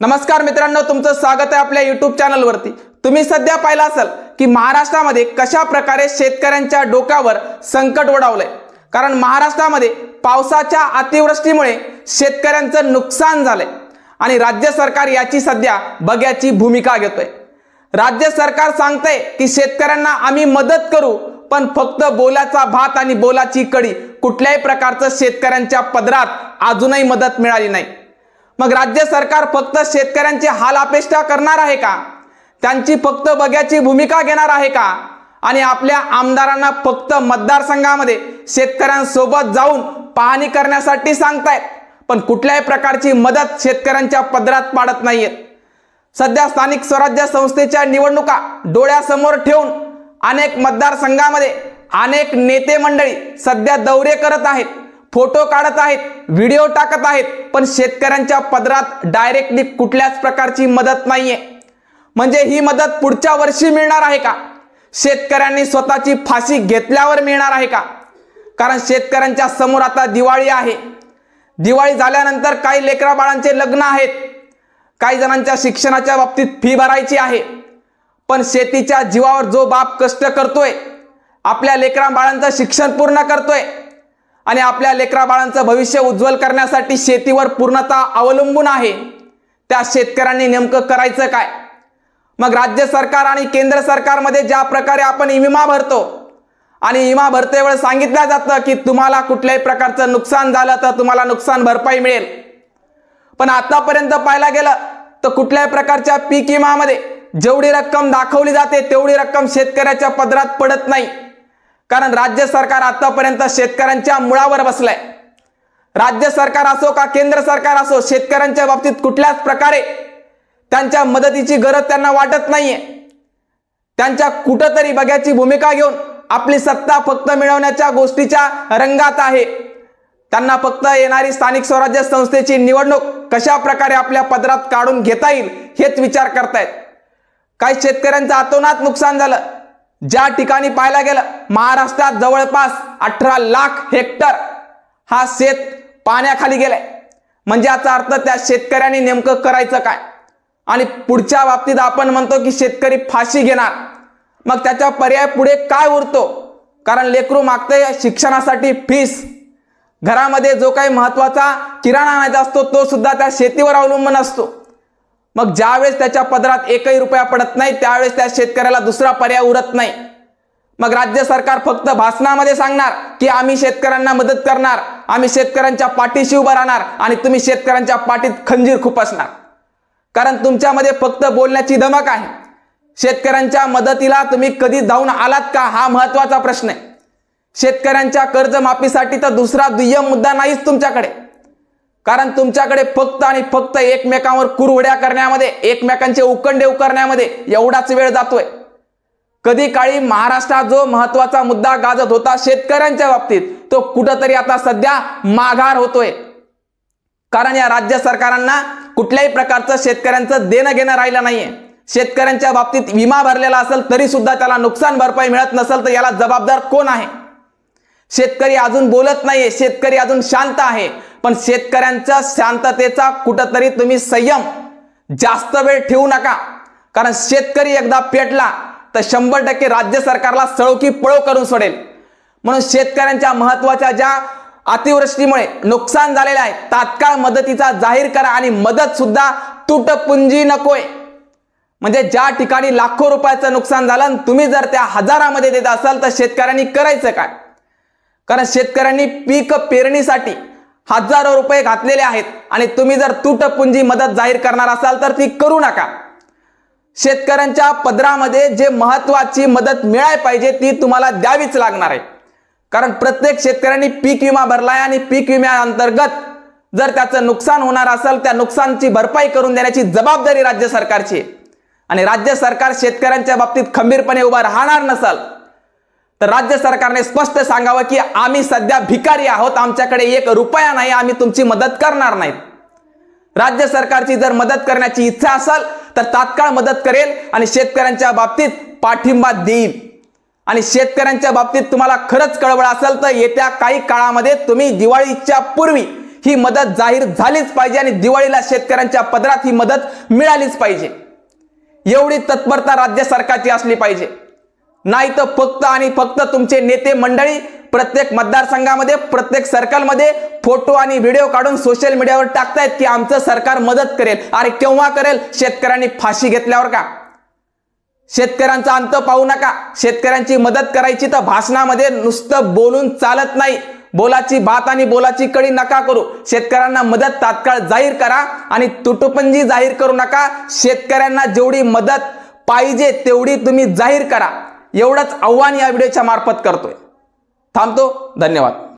नमस्कार मित्रांनो तुमचं स्वागत आहे आपल्या युट्यूब चॅनलवरती तुम्ही सध्या पाहिलं असाल की महाराष्ट्रामध्ये कशा प्रकारे शेतकऱ्यांच्या डोक्यावर संकट ओढावलंय. कारण महाराष्ट्रामध्ये पावसाच्या अतिवृष्टीमुळे शेतकऱ्यांचं नुकसान झालंय. आणि राज्य सरकार याची सध्या बघ्याची भूमिका घेतोय. राज्य सरकार सांगतंय की शेतकऱ्यांना आम्ही मदत करू पण फक्त बोलाचा भात आणि बोलाची कडी कुठल्याही प्रकारचं शेतकऱ्यांच्या पदरात अजूनही मदत मिळाली नाही. मग राज्य सरकार फक्त शेतकऱ्यांची हाल अपेष्टा करणार आहे का? त्यांची फक्त बघ्याची भूमिका घेणार आहे का? आणि आपल्या आमदारांना फक्त मतदारसंघामध्ये शेतकऱ्यांसोबत जाऊन पाहणी करण्यासाठी सांगतायत. पण कुठल्याही प्रकारची मदत शेतकऱ्यांच्या पदरात पाडत नाहीयेत सध्या स्थानिक स्वराज्य संस्थेच्या निवडणुका डोळ्यासमोर ठेवून अनेक मतदारसंघामध्ये अनेक नेते मंडळी सध्या दौरे करत आहेत. फोटो काढत आहेत व्हिडिओ टाकत आहेत पण शेतकऱ्यांच्या पदरात डायरेक्टली कुठल्याच प्रकारची मदत नाहीये. म्हणजे ही मदत पुढच्या वर्षी मिळणार आहे का? शेतकऱ्यांनी स्वतःची फाशी घेतल्यावर मिळणार आहे का? कारण शेतकऱ्यांच्या समोर आता दिवाळी आहे. दिवाळी झाल्यानंतर काही लेकरा बाळांचे लग्न आहेत. काही जणांच्या शिक्षणाच्या बाबतीत फी भरायची आहे. पण शेतीच्या जीवावर जो बाप कष्ट करतोय आपल्या लेकरा बाळांचं शिक्षण पूर्ण करतोय आणि आपल्या लेकरा बाळांचं भविष्य उज्ज्वल करण्यासाठी शेतीवर पूर्णतः अवलंबून आहे. त्या शेतकऱ्यांनी नेमकं करायचं काय? मग राज्य सरकार आणि केंद्र सरकारमध्ये ज्या प्रकारे आपण विमा भरतो आणि विमा भरते वेळ सांगितलं जातं की तुम्हाला कुठल्याही प्रकारचं नुकसान झालं तर तुम्हाला नुकसान भरपाई मिळेल. पण आतापर्यंत पाहायला गेलं तर कुठल्याही प्रकारच्या पीक विमामध्ये जेवढी रक्कम दाखवली जाते तेवढी रक्कम शेतकऱ्याच्या पदरात पडत नाही. कारण राज्य सरकार आतापर्यंत शेतकऱ्यांच्या मुळावर बसलंय. राज्य सरकार असो का केंद्र सरकार असो शेतकऱ्यांच्या बाबतीत कुठल्याच प्रकारे त्यांच्या मदतीची गरज त्यांना वाटत नाहीये. त्यांच्या कुठंतरी बघ्याची भूमिका घेऊन आपली सत्ता फक्त मिळवण्याच्या गोष्टीच्या रंगात आहे. त्यांना फक्त येणारी स्थानिक स्वराज्य संस्थेची निवडणूक कशा प्रकारे आपल्या पदरात काढून घेता येईल हेच विचार करतायत. काही शेतकऱ्यांचं अतोनात नुकसान झालं. ज्या ठिकाणी पाहायला गेलं महाराष्ट्रात जवळपास अठरा लाख हेक्टर हा शेत पाण्याखाली गेलाय. म्हणजे याचा अर्थ त्या शेतकऱ्यांनी नेमकं करायचं काय? आणि पुढच्या बाबतीत आपण म्हणतो की शेतकरी फाशी घेणार. मग त्याचा पर्याय पुढे काय उरतो? कारण लेकरू मागतंय शिक्षणासाठी फीस घरामध्ये जो काही महत्त्वाचा किराणा आणायचा असतो तो सुद्धा त्या शेतीवर अवलंबून असतो. मग ज्यावेळेस त्याच्या पदरात एकही रुपया पडत नाही त्यावेळेस त्या शेतकऱ्याला दुसरा पर्याय उरत नाही. मग राज्य सरकार फक्त भाषणामध्ये सांगणार की आम्ही शेतकऱ्यांना मदत करणार आम्ही शेतकऱ्यांच्या पाठीशी उभं राहणार आणि तुम्ही शेतकऱ्यांच्या पाठीत खंजीर खुपसणार. कारण तुमच्यामध्ये फक्त बोलण्याची धमक आहे. शेतकऱ्यांच्या मदतीला तुम्ही कधी जाऊन आलात का हा महत्त्वाचा प्रश्न आहे. शेतकऱ्यांच्या कर्जमाफीसाठी तर दुसरा दुय्यम मुद्दा नाहीच तुमच्याकडे. कारण तुमच्याकडे फक्त आणि फक्त एकमेकांवर कुरवड्या करण्यामध्ये एकमेकांचे उकंडे उकरण्यामध्ये एवढाच वेळ जातोय. कधी काळी महाराष्ट्रात जो महत्त्वाचा मुद्दा गाजत होता शेतकऱ्यांच्या बाबतीत तो कुठंतरी आता सध्या माघार होतोय. कारण या राज्य सरकारांना कुठल्याही प्रकारचं शेतकऱ्यांचं देणं घेणं राहिलं नाहीये. शेतकऱ्यांच्या बाबतीत विमा भरलेला असेल तरी सुद्धा त्याला नुकसान भरपाई मिळत नसेल तर याला जबाबदार कोण आहे? शेतकरी अजून बोलत नाहीये शेतकरी अजून शांत आहे. पण शेतकऱ्यांच्या शांततेचा कुठंतरी तुम्ही संयम जास्त वेळ ठेवू नका. कारण शेतकरी एकदा पेटला तर शंभर टक्के राज्य सरकारला सळोकी पळो करून सोडेल. म्हणून शेतकऱ्यांच्या महत्त्वाच्या ज्या अतिवृष्टीमुळे नुकसान झालेलं आहे तात्काळ मदतीचा जाहीर करा आणि मदत सुद्धा तुटपुंजी नकोय. म्हणजे ज्या ठिकाणी लाखो रुपयाचं नुकसान झालं आणि तुम्ही जर त्या हजारामध्ये देत असाल तर शेतकऱ्यांनी करायचं काय? कारण शेतकऱ्यांनी पीक पेरणीसाठी हजारो रुपये घातलेले आहेत. आणि तुम्ही जर तुटपुंजी मदत जाहीर करणार असाल तर ती करू नका. शेतकऱ्यांच्या पदरामध्ये जे महत्वाची मदत मिळाय पाहिजे ती तुम्हाला द्यावीच लागणार आहे. कारण प्रत्येक शेतकऱ्यांनी पीक विमा भरलाय आणि पीक विम्याअंतर्गत जर त्याचं नुकसान होणार असेल त्या नुकसानची भरपाई करून देण्याची जबाबदारी राज्य सरकारची आहे. आणि राज्य सरकार शेतकऱ्यांच्या बाबतीत खंबीरपणे उभा राहणार नसाल तर राज्य सरकारने स्पष्ट सांगावं की आम्ही सध्या भिकारी आहोत आमच्याकडे एक रुपया नाही आम्ही तुमची मदत करणार नाहीत राज्य सरकारची जर मदत करण्याची इच्छा असेल तर तात्काळ मदत करेल आणि शेतकऱ्यांच्या बाबतीत पाठिंबा देईल. आणि शेतकऱ्यांच्या बाबतीत तुम्हाला खरंच कळवळ असेल तर येत्या काही काळामध्ये तुम्ही दिवाळीच्या पूर्वी ही मदत जाहीर झालीच पाहिजे आणि दिवाळीला शेतकऱ्यांच्या पदरात ही मदत मिळालीच पाहिजे. एवढी तत्परता राज्य सरकारची असली पाहिजे. नाही तर फक्त आणि फक्त तुमचे नेते मंडळी प्रत्येक मतदारसंघामध्ये प्रत्येक सर्कलमध्ये फोटो आणि व्हिडिओ काढून सोशल मीडियावर टाकतायत की आमचं सरकार मदत करेल. अरे केव्हा करेल? शेतकऱ्यांनी फाशी घेतल्यावर का? शेतकऱ्यांचा अंत पाहू नका. शेतकऱ्यांची मदत करायची तर भाषणामध्ये नुसतं बोलून चालत नाही. बोलाची बात आणि बोलाची कडी नका करू. शेतकऱ्यांना मदत तात्काळ जाहीर करा आणि तुटुपंजी जाहीर करू नका. शेतकऱ्यांना जेवढी मदत पाहिजे तेवढी तुम्ही जाहीर करा. एवढंच आव्हान या व्हिडिओच्या मार्फत करतोय. थांबतो. धन्यवाद.